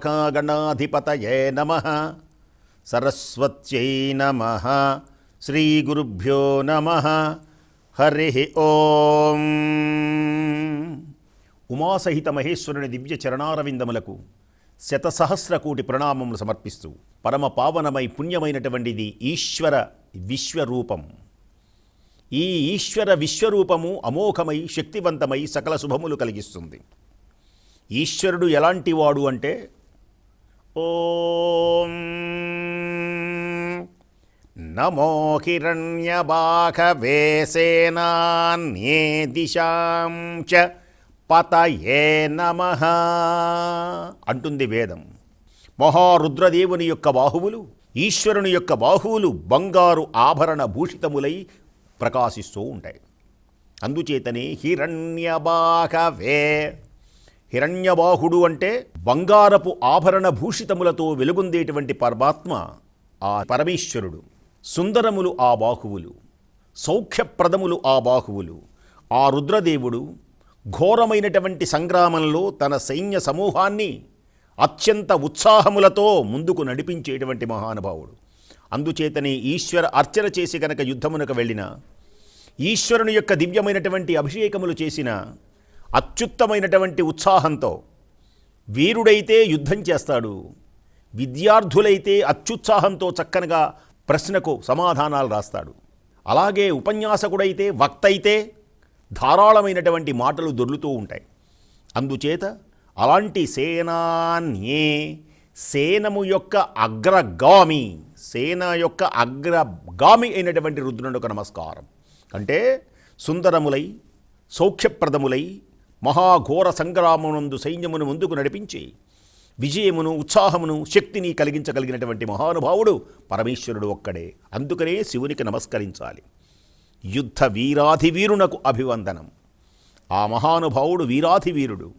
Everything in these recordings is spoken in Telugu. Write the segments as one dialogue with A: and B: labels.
A: శ్రీమహాగణాధిపతయే నమ. సరస్వత్యై నమ. శ్రీగురుభ్యో నమ. హరి ఓం. ఉమాసహిత మహేశ్వరుని దివ్య చరణారవిందములకు శతసహస్ర కోటి ప్రణామములు సమర్పిస్తూ పరమ పావనమై పుణ్యమైనటువంటిది ఈశ్వర విశ్వరూపం. ఈ ఈశ్వర విశ్వరూపము అమోఘమై శక్తివంతమై సకల శుభములు కలిగిస్తుంది. ఈశ్వరుడు ఎలాంటి వాడు అంటే ఓం. నమో హిరణ్యబాఘవేసేనాన్యే దిశాం చ పతయే నమ అంటుంది వేదం. మహారుద్రదేవుని యొక్క బాహువులు ఈశ్వరుని యొక్క బాహువులు బంగారు ఆభరణ భూషితములై ప్రకాశిస్తూ ఉంటాయి. అందుచేతనే హిరణ్యబాఘవే హిరణ్యబాహుడు అంటే బంగారపు ఆభరణ భూషితములతో వెలుగొందేటువంటి పరమాత్మ ఆ పరమేశ్వరుడు. సుందరములు ఆ బాహువులు. సౌఖ్యప్రదములు ఆ బాహువులు. ఆ రుద్రదేవుడు ఘోరమైనటువంటి సంగ్రామంలో తన సైన్య సమూహాన్ని అత్యంత ఉత్సాహములతో ముందుకు నడిపించేటువంటి మహానుభావుడు. అందుచేతనే ఈశ్వర అర్చన చేసి గనక యుద్ధమునకు వెళ్ళిన ఈశ్వరుని యొక్క దివ్యమైనటువంటి అభిషేకములు చేసిన అత్యుత్తమైనటువంటి ఉత్సాహంతో వీరుడైతే యుద్ధం చేస్తాడు విద్యార్థులైతే అత్యుత్సాహంతో చక్కనగా ప్రశ్నకు సమాధానాలు రాస్తాడు. అలాగే ఉపన్యాసకుడైతే వక్తైతే ధారాళమైనటువంటి మాటలు దొర్లుతూ ఉంటాయి. అందుచేత అలాంటి సేనాన్యే సేనము యొక్క అగ్రగామి సేన యొక్క అగ్రగామి అయినటువంటి రుద్రునికి నమస్కారం. అంటే సుందరములై సౌఖ్యప్రదములై మహాఘోర సంగ్రామమునందు సైన్యమును ముందుకు నడిపించి విజయమును ఉత్సాహమును శక్తిని కలిగించగలిగినటువంటి మహానుభావుడు పరమేశ్వరుడు ఒక్కడే. అందుకనే శివునికి నమస్కరించాలి. యుద్ధ వీరాధి వీరునకు అభివందనం. ఆ మహానుభావుడు వీరాధి వీరుడు.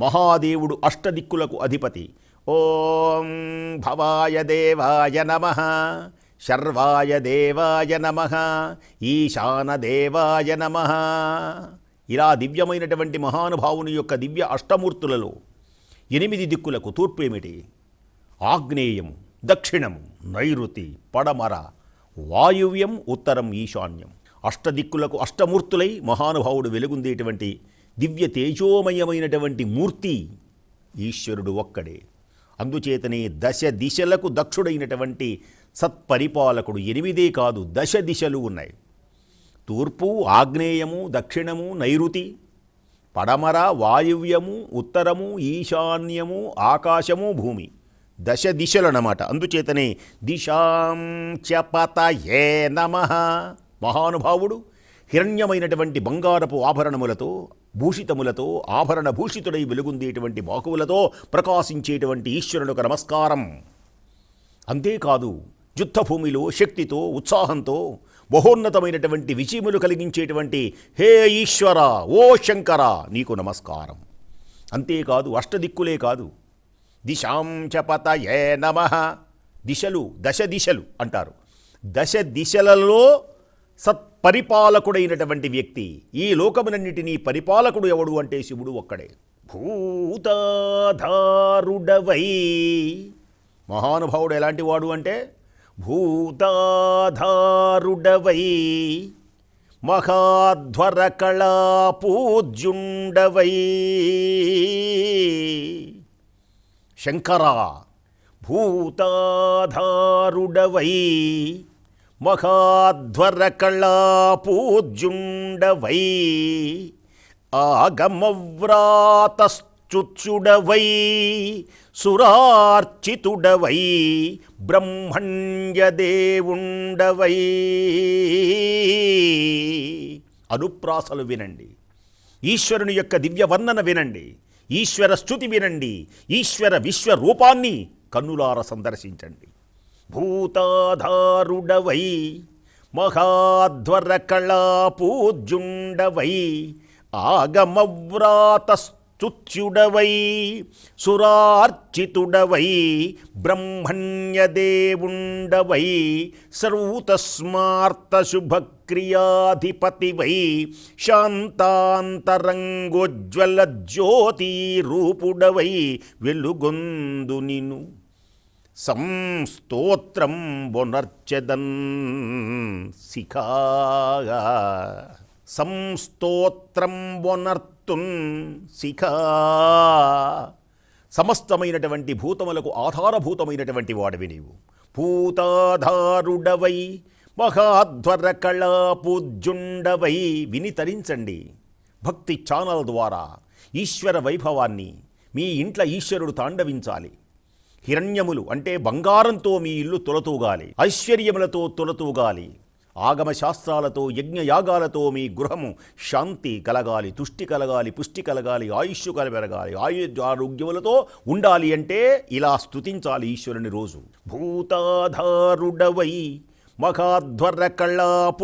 A: మహాదేవుడు అష్టదిక్కులకు అధిపతి. ఓం భవాయ దేవాయ నమ. శర్వాయ దేవాయ నమ. ఈశాన దేవాయ నమ. ఇలా దివ్యమైనటువంటి మహానుభావుని యొక్క దివ్య అష్టమూర్తులలో ఎనిమిది దిక్కులకు తూర్పు ఏమిటి? ఆగ్నేయం దక్షిణము నైరుతి పడమర వాయువ్యం ఉత్తరం ఈశాన్యం. అష్టదిక్కులకు అష్టమూర్తులై మహానుభావుడు వెలుగుందేటువంటి దివ్య తేజోమయమైనటువంటి మూర్తి ఈశ్వరుడు ఒక్కడే. అందుచేతనే దశ దిశలకు దక్షుడైనటువంటి సత్పరిపాలకుడు ఎనిమిదే కాదు దశ దిశలు ఉన్నాయి. తూర్పు ఆగ్నేయము దక్షిణము నైరుతి పడమర వాయువ్యము ఉత్తరము ఈశాన్యము ఆకాశము భూమి. దశ దిశలన్నమాట అందుచేతనే దిశాం చపతయే నమ. మహానుభావుడు హిరణ్యమైనటువంటి బంగారపు ఆభరణములతో భూషితములతో ఆభరణ భూషితుడై వెలుగుందేటువంటి బాకువులతో ప్రకాశించేటువంటి ఈశ్వరునికి నమస్కారం. అంతేకాదు యుద్ధభూమిలో శక్తితో ఉత్సాహంతో బహోన్నతమైనటువంటి విజయములు కలిగించేటువంటి హే ఈశ్వర ఓ శంకర నీకు నమస్కారం. అంతేకాదు అష్టదిక్కులే కాదు. దిశాం ఏ నమ. దిశలు దశ దిశలు అంటారు. దశ దిశలలో సత్పరిపాలకుడైనటువంటి వ్యక్తి ఈ లోకమునన్నిటినీ పరిపాలకుడు ఎవడు అంటే శివుడు ఒక్కడే. భూతాధారుడవై. మహానుభావుడు ఎలాంటి వాడు అంటే? భూతాధారుడవై మహాధ్వర కళా పూజ్యుండవై శంకర భూతాధారుడవై మహాధ్వర కళా పూజ్యుండవై అచ్యుచ్యుడవై సురార్చితుడవై బ్రహ్మణ్యదేవుండవై అనుప్రాసలు వినండి. ఈశ్వరుని యొక్క దివ్య వినండి. ఈశ్వర స్థుతి వినండి. ఈశ్వర విశ్వరూపాన్ని కన్నులార సందర్శించండి. భూతాధారుడవై మహాధ్వర కళాపూజ్యుండవై ఆగమవ్రాతస్ చుత్యుడవై సురార్చితుడవై బ్రహ్మణ్యదేవుండవై సర్వతస్మార్తశుభక్రియాధిపతివై శాంతాంతరంగోజ్వల జ్యోతిరూపుడవై వెలుగొందు నిను. సంస్తోత్రం బొనర్చదన్ శిఖాగా. సంస్తోత్రం బొనర్చ బొనర్తున్ శిఖా. సమస్తమైనటువంటి భూతములకు ఆధారభూతమైనటువంటి వాడివి నీవు. భూతాధారుడవై మహాధ్వర కళాపూజ్యుండవై విని తరించండి భక్తి ఛానల్ ద్వారా ఈశ్వర వైభవాన్ని మీ ఇంట్ల ఈశ్వరుడు తాండవించాలి. హిరణ్యములు అంటే బంగారంతో మీ ఇల్లు తొలతూగాలి. ఐశ్వర్యములతో తొలతూగాలి. ఆగమ శాస్త్రాలతో యజ్ఞయాగాలతో మీ గృహము శాంతి కలగాలి తుష్టి కలగాలి పుష్టి కలగాలి ఆయుష్ కలబెరగాలి ఆయు ఆరోగ్యములతో ఉండాలి అంటే ఇలా స్తుతించాలి ఈశ్వరుని రోజు. భూతాధారుడవై మఖాధ్వర కళా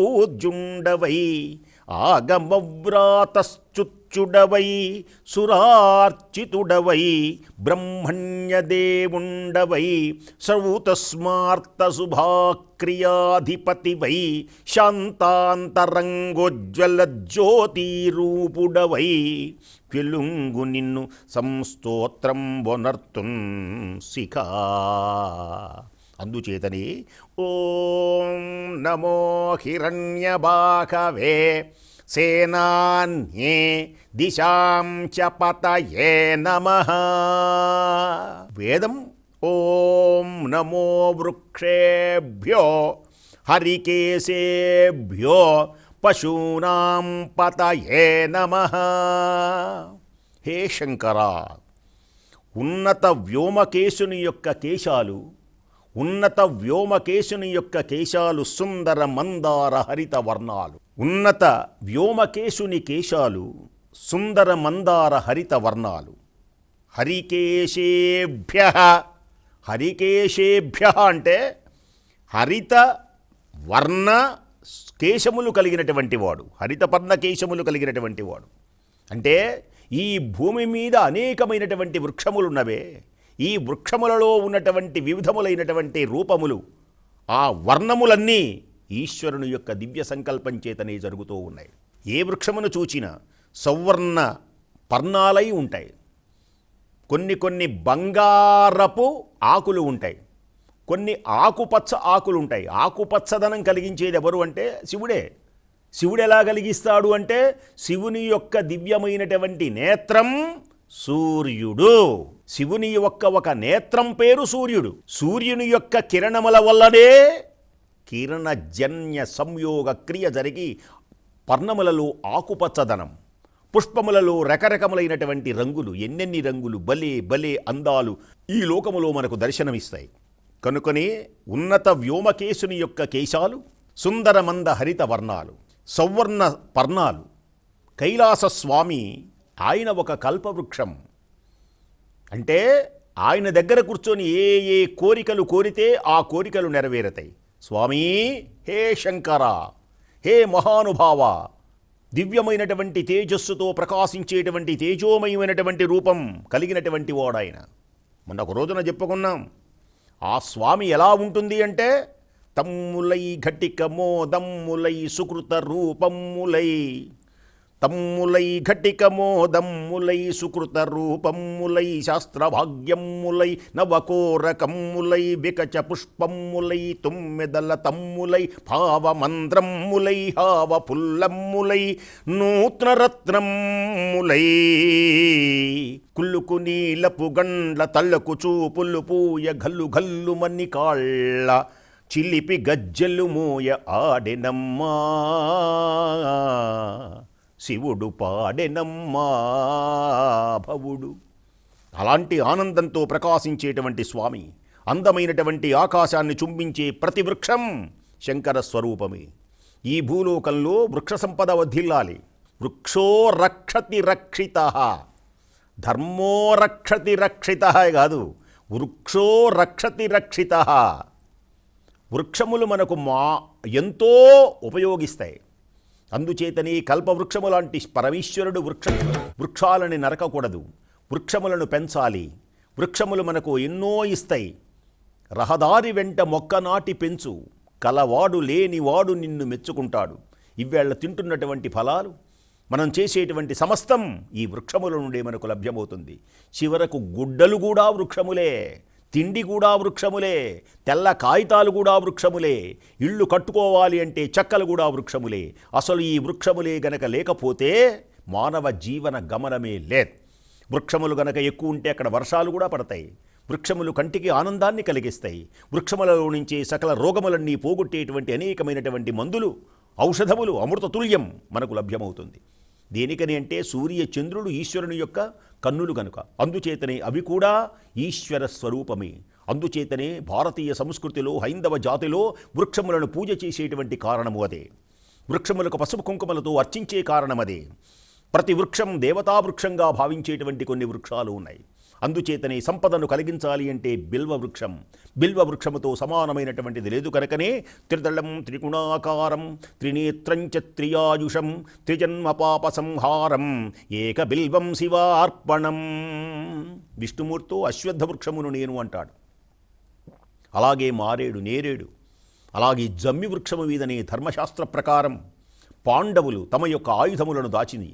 A: ఆగమవ్రాతశ్చుత్ ఆగమవ్రాతశ్చుచ్చుడవై సురార్చితుడవై బ్రహ్మణ్యదేవుండవై సర్వతస్మార్తశుభాక్రియాధిపతివై శాంతాంతరంగోజ్వల జ్యోతిరూపుడవై పెలుంగు నిన్ను సంస్తోత్రం బొనర్తున్ శిఖా. అందుచేతని ఓం నమో హిరణ్యబాకవే సేనాన్యే దిశాం చ పతయే నమ వేదం ఓం నమో వృక్షేభ్యో హరికేశేభ్యో పశూనాం పతయే నమ హే శంకర ఉన్నత వ్యోమకేశుని యొక్క కేశాలు ఉన్నత వ్యోమకేశుని యొక్క కేశాలు సుందర మందార హరిత వర్ణాలు ఉన్నత వ్యోమకేశుని కేశాలు సుందర మందార హరిత వర్ణాలు. హరికేశేభ్య హరికేశేభ్య అంటే హరిత వర్ణ కేశములు కలిగినటువంటి వాడు హరిత పర్ణ కేశములు కలిగినటువంటి వాడు. అంటే ఈ భూమి మీద అనేకమైనటువంటి వృక్షములున్నవే ఈ వృక్షములలో ఉన్నటువంటి వివిధములైనటువంటి రూపములు ఆ వర్ణములన్నీ ఈశ్వరుని యొక్క దివ్య సంకల్పం చేతనే జరుగుతూ ఉన్నాయి. ఏ వృక్షమును చూచినా సౌవర్ణ పర్ణాలై ఉంటాయి. కొన్ని కొన్ని బంగారపు ఆకులు ఉంటాయి. కొన్ని ఆకుపచ్చ ఆకులు ఉంటాయి. ఆకుపచ్చదనం కలిగించేది ఎవరు అంటే శివుడే. శివుడు ఎలా కలిగిస్తాడు అంటే శివుని యొక్క దివ్యమైనటువంటి నేత్రం సూర్యుడు. శివుని యొక్క ఒక నేత్రం పేరు సూర్యుడు. సూర్యుని యొక్క కిరణముల వల్లనే కిరణజన్య సంయోగ క్రియ జరిగి పర్ణములలో ఆకుపచ్చదనం పుష్పములలో రకరకములైనటువంటి రంగులు ఎన్నెన్ని రంగులు బలే బలే అందాలు ఈ లోకములో మనకు దర్శనమిస్తాయి. కనుకనే ఉన్నత వ్యోమకేశుని యొక్క కేశాలు సుందరమంద హరిత వర్ణాలు సౌవర్ణ పర్ణాలు కైలాస స్వామి ఆయన ఒక కల్పవృక్షం. అంటే ఆయన దగ్గర కూర్చొని ఏ ఏ కోరికలు కోరితే ఆ కోరికలు నెరవేరతాయి. స్వామి హే శంకర హే మహానుభావ దివ్యమైనటువంటి తేజస్సుతో ప్రకాశించేటువంటి తేజోమయమైనటువంటి రూపం కలిగినటువంటి వాడాయన. మొన్న ఒక రోజున చెప్పుకున్నాం ఆ స్వామి ఎలా ఉంటుంది అంటే తమ్ములై ఘటిక మోదమ్ములై సుకృత రూపమ్ములై తమ్ములై ఘటికమోదమ్ములై సుకృత రూపమ్ములై శాస్త్రభాగ్యమ్ములై నవకోరకమ్ములై వికచ పుష్పమ్ములై తుమ్మెదల తమ్ములై భావమంద్రమ్ములై హావ పుల్లమ్ములై నూత్నరత్నమ్ములై. కుల్లుకు నీలపు గండ్ల తల్లకు చూపులు పూయ గల్లు గల్లు మన్ని కాళ్ళ చిలిపి గజ్జలు మోయ ఆడినమ్మా. శివుడు పాడెనమ్మా భవుడు. అలాంటి ఆనందంతో ప్రకాశించేటువంటి స్వామి అందమైనటువంటి ఆకాశాన్ని చుంబించే ప్రతి వృక్షం శంకర స్వరూపమే. ఈ భూలోకంలో వృక్ష సంపద వదిల్లాలి వృక్షో రక్షతి రక్షిత. ధర్మో రక్షతి రక్షిత కాదు వృక్షో రక్షతి రక్షిత. వృక్షములు మనకు మా ఎంతో ఉపయోగిస్తాయి. అందుచేతనే కల్పవృక్షము లాంటి పరమేశ్వరుడు వృక్ష వృక్షాలని నరకకూడదు. వృక్షములను పెంచాలి. వృక్షములు మనకు ఎన్నో ఇస్తాయి. రహదారి వెంట మొక్క నాటి పెంచు. కలవాడు లేనివాడు నిన్ను మెచ్చుకుంటాడు. ఇవేళ తింటున్నటువంటి ఫలాలు మనం చేసేటువంటి సమస్తం ఈ వృక్షముల నుండి మనకు లభ్యమవుతుంది. చివరకు గుడ్డలు కూడా వృక్షములే. తిండి కూడా వృక్షములే తెల్ల కాగితాలు కూడా వృక్షములే ఇళ్ళు కట్టుకోవాలి అంటే చెక్కలు కూడా వృక్షములే. అసలు ఈ వృక్షములే గనక లేకపోతే మానవ జీవన గమనమే లేదు. వృక్షములు గనక ఎక్కువ ఉంటే అక్కడ వర్షాలు కూడా పడతాయి. వృక్షములు కంటికి ఆనందాన్ని కలిగిస్తాయి. వృక్షములలో నుంచి సకల రోగములన్నీ పోగొట్టేటువంటి అనేకమైనటువంటి మందులు ఔషధములు అమృతతుల్యం మనకు లభ్యమవుతుంది. దేనికని అంటే సూర్య చంద్రుడు ఈశ్వరుని యొక్క కన్నులు గనుక. అందుచేతనే అవి కూడా ఈశ్వర స్వరూపమే. అందుచేతనే భారతీయ సంస్కృతిలో హైందవ జాతిలో వృక్షములను పూజ చేసేటువంటి కారణము అదే. వృక్షములకు పసుపు కుంకుమలతో అర్చించే కారణం అదే ప్రతి వృక్షం దేవతా వృక్షంగా భావించేటువంటి కొన్ని వృక్షాలు ఉన్నాయి. అందుచేతనే సంపదను కలిగించాలి అంటే బిల్వ వృక్షం. బిల్వ వృక్షముతో సమానమైనటువంటిది లేదు కనుకనే త్రిదళం త్రిగుణాకారం త్రినేత్రంచ త్రియాయుషం త్రిజన్మ పాప సంహారం ఏక బిల్వం శివార్పణం. విష్ణుమూర్తో అశ్వత్థ వృక్షమును నేను అంటాడు. అలాగే మారేడు నేరేడు అలాగే జమ్మి వృక్షము మీదనే ధర్మశాస్త్ర ప్రకారం పాండవులు తమ యొక్క ఆయుధములను దాచింది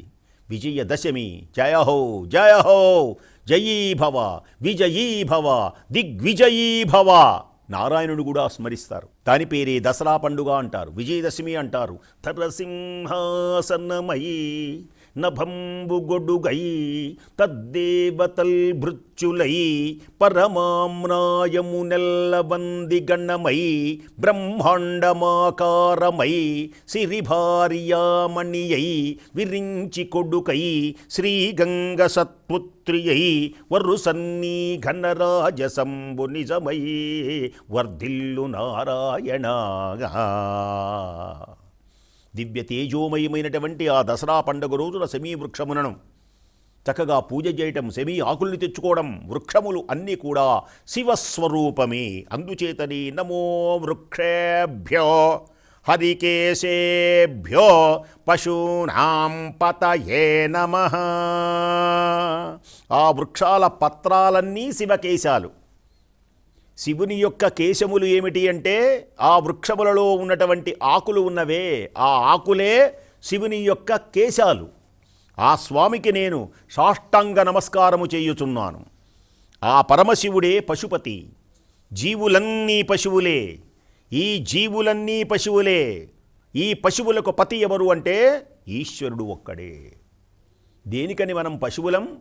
A: విజయదశమి. జయహో జయహో. జయీ భవ దిగ్విజయీభవ. దిగ్విజయీ భవ నారాయణుడు కూడా స్మరిస్తారు. దాని పేరే దసరా పండుగ అంటారు. విజయదశమి అంటారు. తరసింహాసనమయీ నభంబుగొడుగై తద్దేవతల్ భృత్యులై పరమామ్నాయము నెల్లవంది గణమై బ్రహ్మాండమాకారమై సిరిభార్యామణియై విరించి కొడుకై శ్రీగంగ సత్పుత్రియై వరు సన్నీ ఘనరాజసంబు నిజమై వర్ధిల్లు నారాయణ. దివ్య తేజోమయమైనటువంటి ఆ దసరా పండుగ రోజున సెమీ వృక్షములను చక్కగా పూజ చేయటం సెమీ ఆకుల్ని తెచ్చుకోవడం వృక్షములు అన్నీ కూడా శివస్వరూపమే. అందుచేతని నమో వృక్షేభ్యో హరికేశేభ్యో పశూనాం పతయే నమ. ఆ వృక్షాల పత్రాలన్నీ శివకేశాలు. శివుని యొక్క కేశములు ఏమిటి అంటే ఆ వృక్షములలో ఉన్నటువంటి ఆకులు ఉన్నవే. ఆ ఆకులే శివుని యొక్క కేశాలు. ఆ స్వామికి నేను సాష్టాంగ నమస్కారము చేయుచున్నాను. ఆ పరమశివుడే పశుపతి. జీవులన్నీ పశువులే. ఈ జీవులన్నీ పశువులే. ఈ పశువులకు పతి ఎవరు అంటే ఈశ్వరుడు ఒక్కడే. దేనికని మనం పశువులం?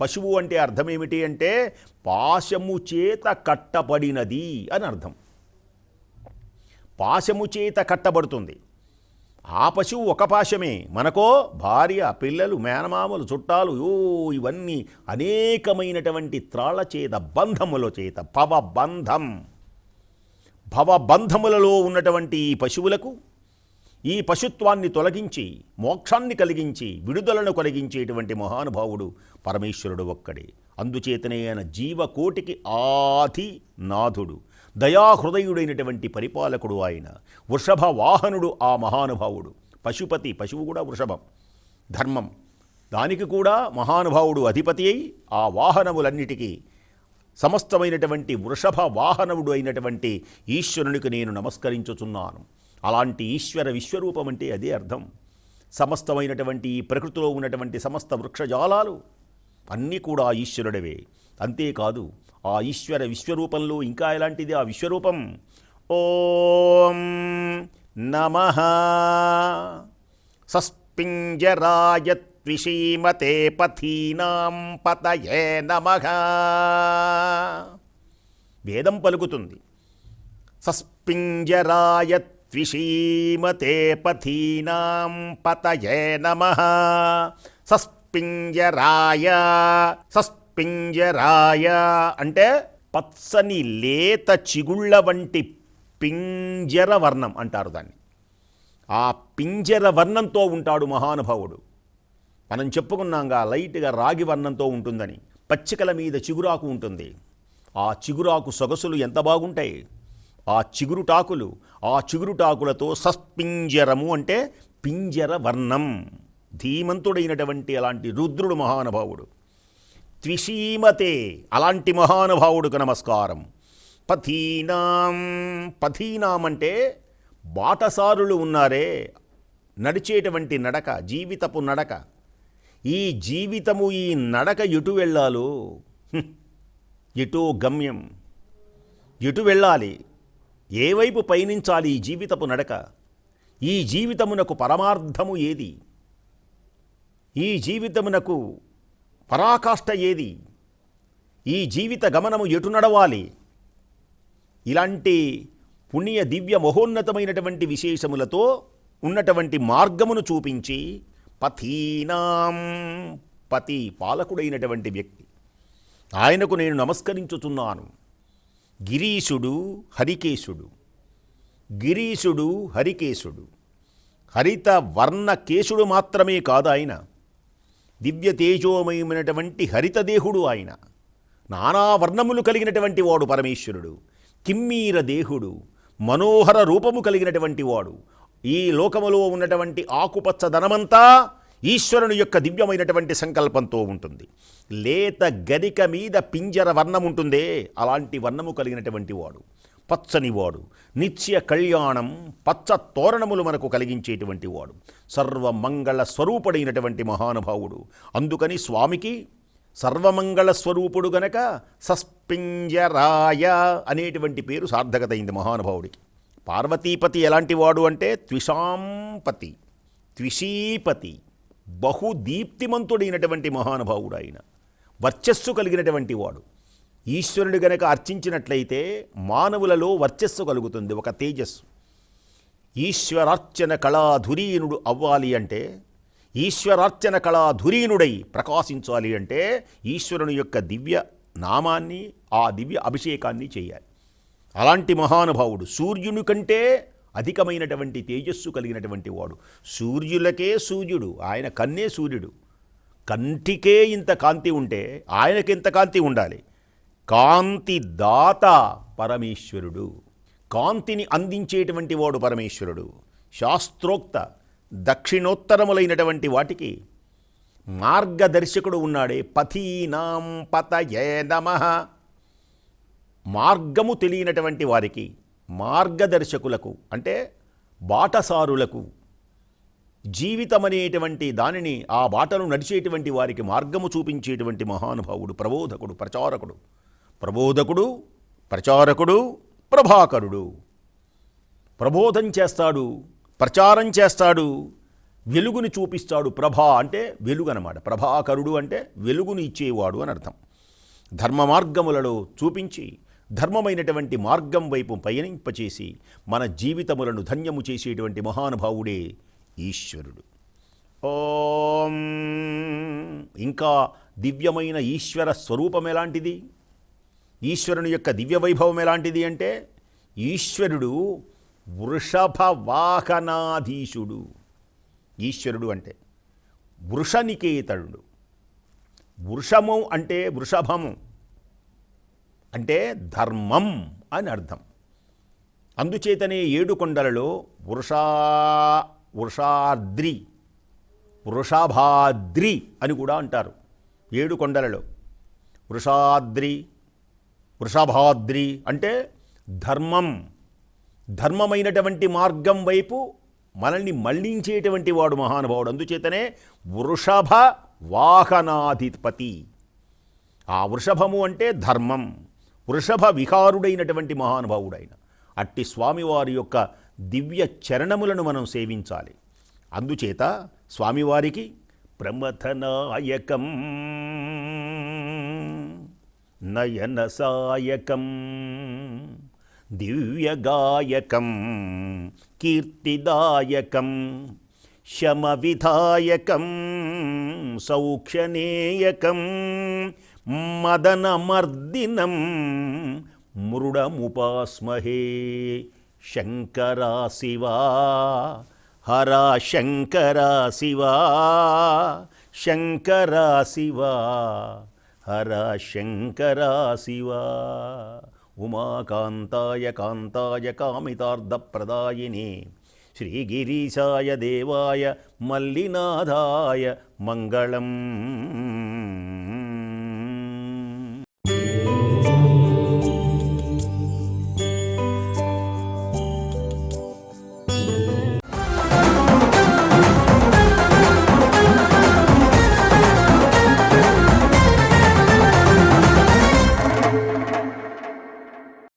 A: పశువు అంటే అర్థం ఏమిటి అంటే పాశము చేత కట్టబడినది అని అర్థం. పాశము చేత కట్టబడుతుంది. ఆ పశువు ఒక పాశమే. మనకో భార్య పిల్లలు మేనమామలు చుట్టాలు యో ఇవన్నీ అనేకమైనటువంటి త్రాళ్ళ చేత బంధముల చేత భవబంధం. భవబంధములలో ఉన్నటువంటి ఈ పశువులకు ఈ పశుత్వాన్ని తొలగించి మోక్షాన్ని కలిగించి విడుదలను కలిగించేటువంటి మహానుభావుడు పరమేశ్వరుడు ఒక్కడే. అందుచేతనే ఆయన జీవకోటికి ఆది నాథుడు. దయాహృదయుడైనటువంటి పరిపాలకుడు ఆయన. వృషభ వాహనుడు ఆ మహానుభావుడు. పశుపతి పశువు కూడా వృషభం. ధర్మం. దానికి కూడా మహానుభావుడు అధిపతి అయి ఆ వాహనములన్నిటికీ సమస్తమైనటువంటి వృషభ వాహనవుడు అయినటువంటి ఈశ్వరునికి నేను నమస్కరించుచున్నాను. అలాంటి ఈశ్వర విశ్వరూపం అంటే అదే అర్థం. సమస్తమైనటువంటి ప్రకృతిలో ఉన్నటువంటి సమస్త వృక్షజాలాలు అన్నీ కూడా ఈశ్వరుడవే. అంతేకాదు ఆ ఈశ్వర విశ్వరూపంలో ఇంకా ఎలాంటిది? ఆ విశ్వరూపం ఓం నమ. సస్పింజరాయ త్విషీమతే పథీనాం పతయే నమ. వేదం పలుకుతుంది. సస్పింజరాయ ద్విషీమతే పథీనాం పతయే నమ సస్పింజరాయ సస్పింజరాయ అంటే పచ్చని లేత చిగుళ్ళ వంటి పింజర వర్ణం అంటారు దాన్ని. ఆ పింజర వర్ణంతో ఉంటాడు మహానుభావుడు. మనం చెప్పుకున్నాంగా లైట్గా రాగి వర్ణంతో ఉంటుందని. పచ్చికల మీద చిగురాకు ఉంటుంది. ఆ చిగురాకు సొగసులు ఎంత బాగుంటాయి? ఆ చిగురుటాకులు ఆ చిగురుటాకులతో సస్పింజరము అంటే పింజర వర్ణం ధీమంతుడైనటువంటి అలాంటి రుద్రుడు మహానుభావుడు. త్విషీమతే అలాంటి మహానుభావుడుకు నమస్కారం. పథీనాం పథీనాం అంటే బాటసారులు ఉన్నారే నడిచేటువంటి నడక జీవితపు నడక. ఈ జీవితము ఈ నడక ఎటు వెళ్ళాలో? ఎటో గమ్యం. ఎటు వెళ్ళాలి? ఏ వైపు పయనించాలి ఈ జీవితపు నడక? ఈ జీవితమునకు పరమార్థము ఏది? ఈ జీవితమునకు పరాకాష్ట ఏది? ఈ జీవిత గమనము ఎటు నడవాలి? ఇలాంటి పుణ్య దివ్య మహోన్నతమైనటువంటి విశేషములతో ఉన్నటువంటి మార్గమును చూపించి పథీనాం పతి పాలకుడైనటువంటి వ్యక్తి. ఆయనకు నేను నమస్కరించుతున్నాను గిరీశుడు హరికేశుడు. గిరీశుడు హరికేశుడు. హరిత వర్ణ కేశుడు మాత్రమే కాదు ఆయన. దివ్య తేజోమయమైనటువంటి హరితదేహుడు ఆయన. నానా వర్ణములు కలిగినటువంటి వాడు పరమేశ్వరుడు. కిమ్మీర దేహుడు. మనోహర రూపము కలిగినటువంటి వాడు. ఈ లోకములో ఉన్నటువంటి ఆకుపచ్చ ధనమంతా ఈశ్వరుని యొక్క దివ్యమైనటువంటి సంకల్పంతో ఉంటుంది. లేత గరిక మీద పింజర వర్ణం ఉంటుందే అలాంటి వర్ణము కలిగినటువంటి వాడు. పచ్చని వాడు నిత్య కళ్యాణం పచ్చ తోరణములు మనకు కలిగించేటువంటి వాడు. సర్వమంగళ స్వరూపుడైనటువంటి మహానుభావుడు. అందుకని స్వామికి సర్వమంగళ స్వరూపుడు గనక సస్పింజరాయ అనేటువంటి పేరు సార్థకతయింది మహానుభావుడికి. పార్వతీపతి ఎలాంటి వాడు అంటే త్విషాంపతి త్విషీపతి. బహుదీప్తిమంతుడైనటువంటి మహానుభావుడు ఆయన వర్చస్సు కలిగినటువంటి వాడు. ఈశ్వరుడు గనక అర్చించినట్లయితే మానవులలో వర్చస్సు కలుగుతుంది ఒక తేజస్సు. ఈశ్వరార్చన కళాధురీనుడు అవ్వాలి అంటే ఈశ్వరార్చన కళాధురీనుడై ప్రకాశించాలి అంటే ఈశ్వరుని యొక్క దివ్య నామాన్ని ఆ దివ్య అభిషేకాన్ని చేయాలి. అలాంటి మహానుభావుడు సూర్యుని కంటే అధికమైనటువంటి తేజస్సు కలిగినటువంటి వాడు. సూర్యులకే సూర్యుడు ఆయన కన్నే సూర్యుడు. కంటికే ఇంత కాంతి ఉంటే ఆయనకి ఇంత కాంతి ఉండాలి? కాంతి దాత పరమేశ్వరుడు. కాంతిని అందించేటువంటి వాడు పరమేశ్వరుడు. శాస్త్రోక్త దక్షిణోత్తరములైనటువంటి వాటికి మార్గదర్శకుడు ఉన్నాడే పథీనాం పతయే నమ. మార్గము తెలియనటువంటి వారికి మార్గదర్శకులకు అంటే బాటసారులకు జీవితం అనేటువంటి దానిని ఆ బాటను నడిచేటువంటి వారికి మార్గము చూపించేటువంటి మహానుభావుడు ప్రబోధకుడు ప్రచారకుడు. ప్రబోధకుడు ప్రచారకుడు ప్రభాకరుడు. ప్రబోధం చేస్తాడు ప్రచారం చేస్తాడు వెలుగుని చూపిస్తాడు ప్రభా అంటే వెలుగు అనమాట ప్రభాకరుడు అంటే వెలుగుని ఇచ్చేవాడు అని అర్థం ధర్మ మార్గములలో చూపించి ధర్మమైనటువంటి మార్గం వైపు పయనింపచేసి మన జీవితములను ధన్యము చేసేటువంటి మహానుభావుడే ఈశ్వరుడు. ఓం. ఇంకా దివ్యమైన ఈశ్వర స్వరూపం ఎలాంటిది? ఈశ్వరుని యొక్క దివ్య వైభవం ఎలాంటిది అంటే ఈశ్వరుడు వృషభ వాహనాధీశుడు. ఈశ్వరుడు అంటే వృషనికేతడు వృషము అంటే వృషభము. అంటే ధర్మం అని అర్థం. అందుచేతనే ఏడు కొండలలో వృషా వృషాద్రి వృషభాద్రి అని కూడా అంటారు. ఏడు కొండలలో వృషాద్రి వృషభాద్రి అంటే ధర్మం. ధర్మమైనటువంటి మార్గం వైపు మనల్ని మళ్ళించేటువంటి వాడు మహానుభావుడు. అందుచేతనే వృషభ వాహనాధిపతి. ఆ వృషభము అంటే ధర్మం. వృషభ విహారుడైనటువంటి మహానుభావుడైన. అట్టి స్వామివారి యొక్క దివ్య చరణములను మనం సేవించాలి. అందుచేత స్వామివారికి ప్రమథనాయకం నయనసాయకం దివ్యగాయకం కీర్తిదాయకం శమవిధాయకం సౌక్షనేయకం మదనమర్దినం మృడముపాస్మహే శంకరా శివా హరా శంకరా శివా శంకరా శివా హరా శంకరా శివా ఉమాకాంతాయ కాంతాయ కామితార్థప్రదాయినే శ్రీగిరీశాయ దేవాయ మల్లినాథాయ మంగళం.